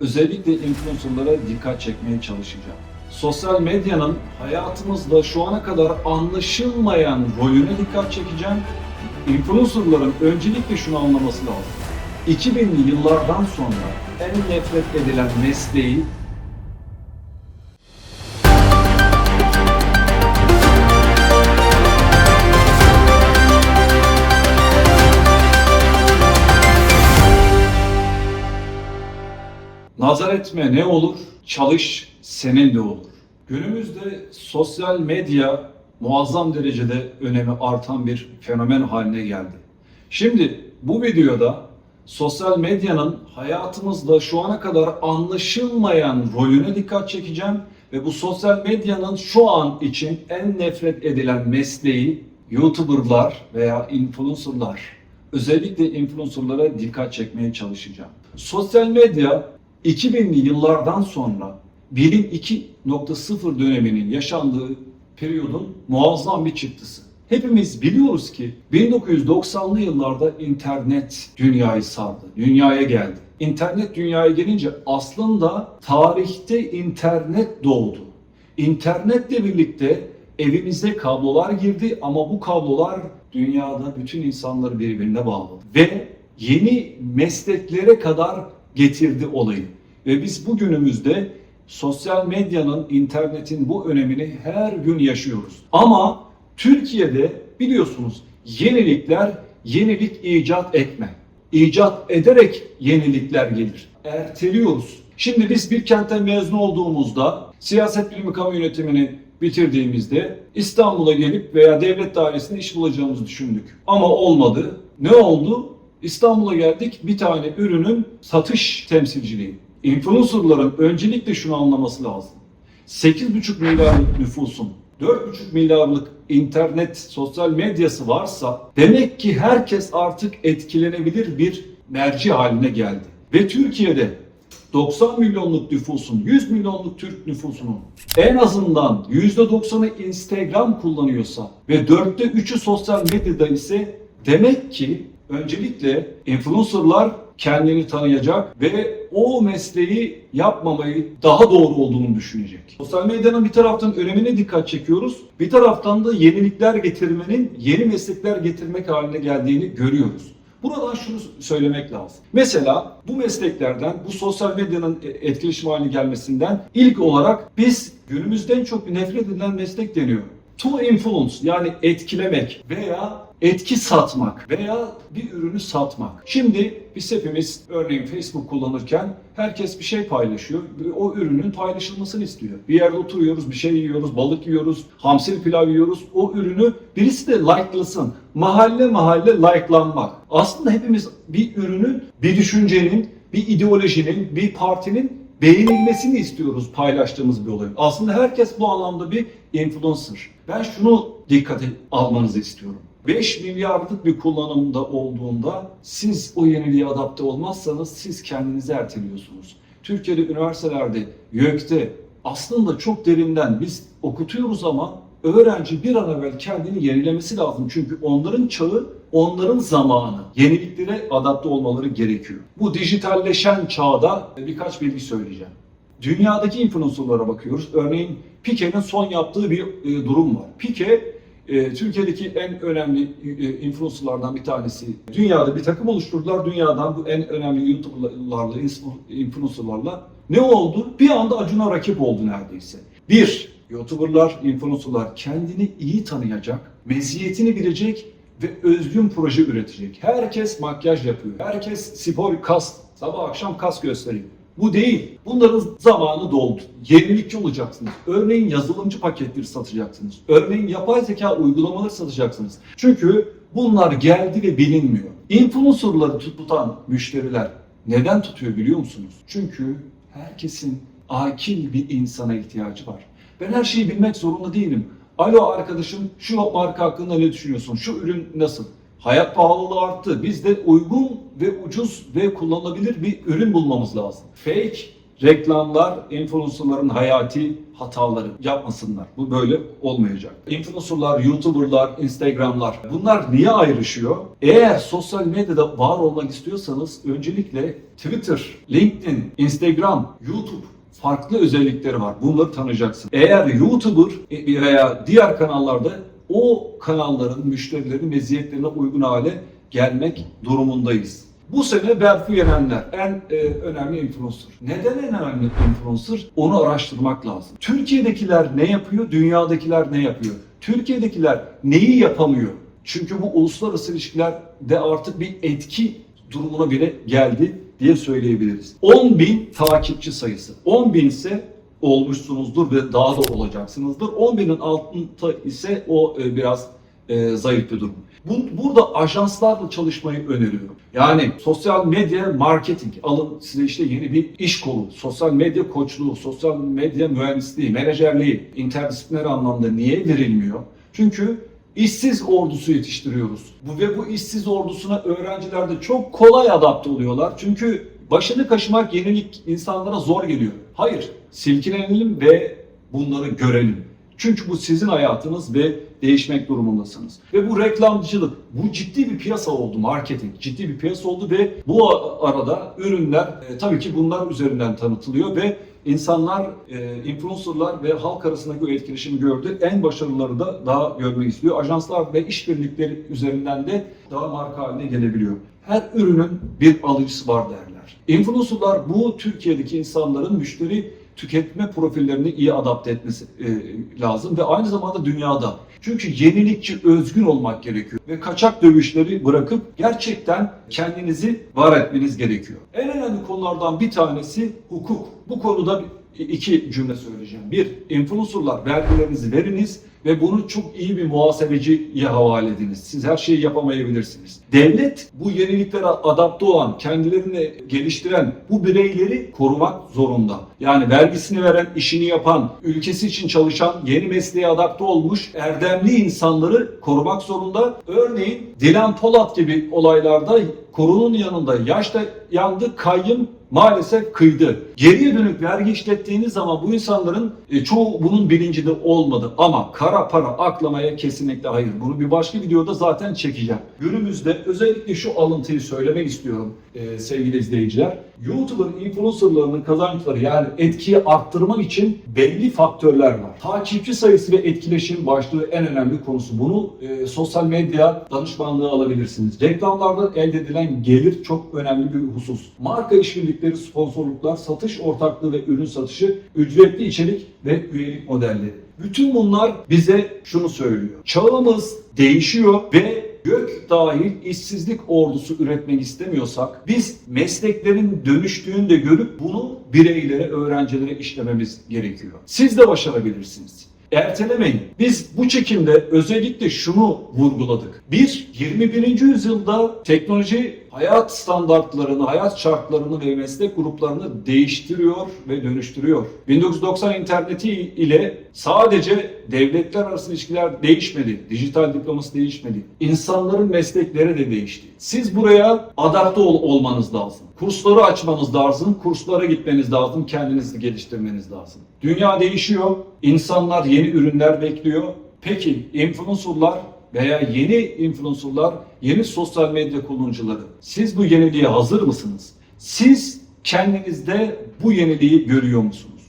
özellikle influencerlara dikkat çekmeye çalışacağım. Sosyal medyanın hayatımızda şu ana kadar anlaşılmayan rolüne dikkat çekeceğim. Influencerların öncelikle şunu anlaması lazım. 2000'li yıllardan sonra en nefret edilen mesleği Nazar etme ne olur, çalış senin de olur. Günümüzde sosyal medya muazzam derecede önemi artan bir fenomen haline geldi. Şimdi bu videoda sosyal medyanın hayatımızda şu ana kadar anlaşılmayan rolüne dikkat çekeceğim ve bu sosyal medyanın şu an için en nefret edilen mesleği YouTuber'lar veya influencer'lar. Özellikle influencer'lara dikkat çekmeye çalışacağım. Sosyal medya 2000'li yıllardan sonra bilim 2.0 döneminin yaşandığı periyodun muazzam bir çıktısı. Hepimiz biliyoruz ki 1990'lı yıllarda internet dünyayı sardı, dünyaya geldi. İnternet dünyaya gelince aslında tarihte internet doğdu. İnternetle birlikte evimize kablolar girdi ama bu kablolar dünyada bütün insanları birbirine bağladı. Ve yeni mesleklere kadar getirdi olayı. Ve biz bugünümüzde sosyal medyanın, internetin bu önemini her gün yaşıyoruz. Ama Türkiye'de biliyorsunuz yenilikler, yenilik icat etme. İcat ederek yenilikler gelir. Erteliyoruz. Şimdi biz bir kentten mezun olduğumuzda siyaset bilimi kamu yönetimini bitirdiğimizde İstanbul'a gelip veya devlet dairesinde iş bulacağımızı düşündük. Ama olmadı. Ne oldu? İstanbul'a geldik bir tane ürünün satış temsilciliği. Influencerların öncelikle şunu anlaması lazım. 8,5 milyarlık nüfusun 4,5 milyarlık internet, sosyal medyası varsa demek ki herkes artık etkilenebilir bir merci haline geldi. Ve Türkiye'de 90 milyonluk nüfusun, 100 milyonluk Türk nüfusunun en azından %90'ı Instagram kullanıyorsa ve dörtte 3'ü sosyal medyada ise demek ki öncelikle influencerlar kendini tanıyacak ve o mesleği yapmamayı daha doğru olduğunu düşünecek. Sosyal medyanın bir taraftan önemine dikkat çekiyoruz. Bir taraftan da yenilikler getirmenin yeni meslekler getirmek haline geldiğini görüyoruz. Buradan şunu söylemek lazım. Mesela bu mesleklerden, bu sosyal medyanın etkileşim haline gelmesinden ilk olarak biz günümüzde en çok nefret edilen meslek deniyor. To influence yani etkilemek veya etki satmak veya bir ürünü satmak. Şimdi biz hepimiz örneğin Facebook kullanırken herkes bir şey paylaşıyor. O ürünün paylaşılmasını istiyor. Bir yerde oturuyoruz, bir şey yiyoruz, balık yiyoruz, hamsili pilav yiyoruz. O ürünü birisi de like'lasın. Mahalle mahalle like'lanmak. Aslında hepimiz bir ürünün, bir düşüncenin, bir ideolojinin, bir partinin beğenilmesini istiyoruz paylaştığımız bir olayın. Aslında herkes bu anlamda bir influencer. Ben şunu dikkate almanızı istiyorum. 5 milyarlık bir kullanımda olduğunda siz o yeniliğe adapte olmazsanız siz kendinizi erteliyorsunuz. Türkiye'de üniversitelerde, YÖK'te aslında çok derinden biz okutuyoruz ama öğrenci bir an evvel kendini yenilemesi lazım. Çünkü onların çağı, onların zamanı. Yeniliklere adapte olmaları gerekiyor. Bu dijitalleşen çağda birkaç bilgi söyleyeceğim. Dünyadaki influencerlara bakıyoruz. Örneğin Pique'nin son yaptığı bir e, durum var. Pique e, Türkiye'deki en önemli e, influencerlardan bir tanesi. Dünyada bir takım oluşturdular. Dünyadan bu en önemli YouTuber'larla, influencerlarla ne oldu? Bir anda Acun'a rakip oldu neredeyse. Bir, YouTuber'lar, influencer'lar kendini iyi tanıyacak, meziyetini bilecek ve özgün proje üretecek. Herkes makyaj yapıyor. Herkes spor, kas, sabah akşam kas gösteriyor. Bu değil. Bunların zamanı doldu. Yenilikçi olacaksınız. Örneğin yazılımcı paketleri satacaksınız. Örneğin yapay zeka uygulamaları satacaksınız. Çünkü bunlar geldi ve bilinmiyor. Influencerları tutan müşteriler neden tutuyor biliyor musunuz? Çünkü herkesin akil bir insana ihtiyacı var. Ben her şeyi bilmek zorunda değilim. Alo arkadaşım şu marka hakkında ne düşünüyorsun? Şu ürün nasıl? Hayat pahalılığı arttı. Biz de uygun ve ucuz ve kullanılabilir bir ürün bulmamız lazım. Fake reklamlar influencerların hayati hataları yapmasınlar. Bu böyle olmayacak. Influencerlar, YouTuber'lar, Instagram'lar bunlar niye ayrışıyor? Eğer sosyal medyada var olmak istiyorsanız öncelikle Twitter, LinkedIn, Instagram, YouTube farklı özellikleri var. Bunları tanıyacaksın. Eğer YouTuber veya diğer kanallarda o kanalların müşterilerin meziyetlerine uygun hale gelmek durumundayız. Bu sene Berfu Yenenler en e, önemli influencer. Neden en önemli influencer? Onu araştırmak lazım. Türkiye'dekiler ne yapıyor? Dünyadakiler ne yapıyor? Türkiye'dekiler neyi yapamıyor? Çünkü bu uluslararası ilişkilerde artık bir etki durumuna bile geldi diye söyleyebiliriz. 10 bin takipçi sayısı. 10 bin ise olmuşsunuzdur ve daha da olacaksınızdır. 10 binin altında ise o e, biraz e, zayıf bir durum. Bu, burada ajanslarla çalışmayı öneriyorum. Yani sosyal medya marketing, alın size işte yeni bir iş kolu, sosyal medya koçluğu, sosyal medya mühendisliği, menajerliği, interdisipliner anlamda niye verilmiyor? Çünkü işsiz ordusu yetiştiriyoruz. Bu ve bu işsiz ordusuna öğrenciler de çok kolay adapte oluyorlar. Çünkü başını kaşımak yenilik insanlara zor geliyor. Hayır, silkilenelim ve bunları görelim. Çünkü bu sizin hayatınız ve değişmek durumundasınız. Ve bu reklamcılık, bu ciddi bir piyasa oldu, marketing ciddi bir piyasa oldu ve bu arada ürünler e, tabii ki bunlar üzerinden tanıtılıyor ve insanlar, e, influencerlar ve halk arasındaki o etkileşimi gördü. En başarılıları da daha görmek istiyor. Ajanslar ve işbirlikleri üzerinden de daha marka haline gelebiliyor. Her ürünün bir alıcısı var derler. Influencerlar bu Türkiye'deki insanların müşteri tüketme profillerini iyi adapte etmesi e, lazım ve aynı zamanda dünyada. Çünkü yenilikçi, özgün olmak gerekiyor ve kaçak dövüşleri bırakıp gerçekten kendinizi var etmeniz gerekiyor. En önemli konulardan bir tanesi hukuk. Bu konuda iki cümle söyleyeceğim. Bir, influencerlar vergilerinizi veriniz ve bunu çok iyi bir muhasebeciye havale ediniz. Siz her şeyi yapamayabilirsiniz. Devlet bu yeniliklere adapte olan, kendilerini geliştiren bu bireyleri korumak zorunda. Yani vergisini veren, işini yapan, ülkesi için çalışan, yeni mesleğe adapte olmuş erdemli insanları korumak zorunda. Örneğin Dilan Polat gibi olaylarda korunun yanında yaşta yandı, kayyım maalesef kıydı. Geriye dönük vergi işlettiğiniz zaman bu insanların e, çoğu bunun bilincinde olmadı. Ama kara para aklamaya kesinlikle hayır. Bunu bir başka videoda zaten çekeceğim. Günümüzde özellikle şu alıntıyı söylemek istiyorum e, sevgili izleyiciler. YouTuber influencerlarının kazançları yani etkiyi arttırmak için belli faktörler var. Takipçi sayısı ve etkileşim başlığı en önemli konusu. Bunu e, sosyal medya danışmanlığı alabilirsiniz. Reklamlardan elde edilen gelir çok önemli bir husus. Marka işbirlikleri, sponsorluklar, satış ortaklığı ve ürün satışı, ücretli içerik ve üyelik modelleri. Bütün bunlar bize şunu söylüyor. Çağımız değişiyor ve gök dahil işsizlik ordusu üretmek istemiyorsak biz mesleklerin dönüştüğünü de görüp bunu bireylere, öğrencilere işlememiz gerekiyor. Siz de başarabilirsiniz. Ertelemeyin. Biz bu çekimde özellikle şunu vurguladık. Bir, 21. yüzyılda teknoloji hayat standartlarını, hayat şartlarını ve meslek gruplarını değiştiriyor ve dönüştürüyor. 1990 interneti ile sadece devletler arası ilişkiler değişmedi. Dijital diploması değişmedi. İnsanların meslekleri de değişti. Siz buraya adapte ol- olmanız lazım. Kursları açmanız lazım, kurslara gitmeniz lazım, kendinizi geliştirmeniz lazım. Dünya değişiyor, insanlar yeni ürünler bekliyor. Peki influencerlar veya yeni influencerlar, yeni sosyal medya kullanıcıları siz bu yeniliğe hazır mısınız? Siz kendinizde bu yeniliği görüyor musunuz?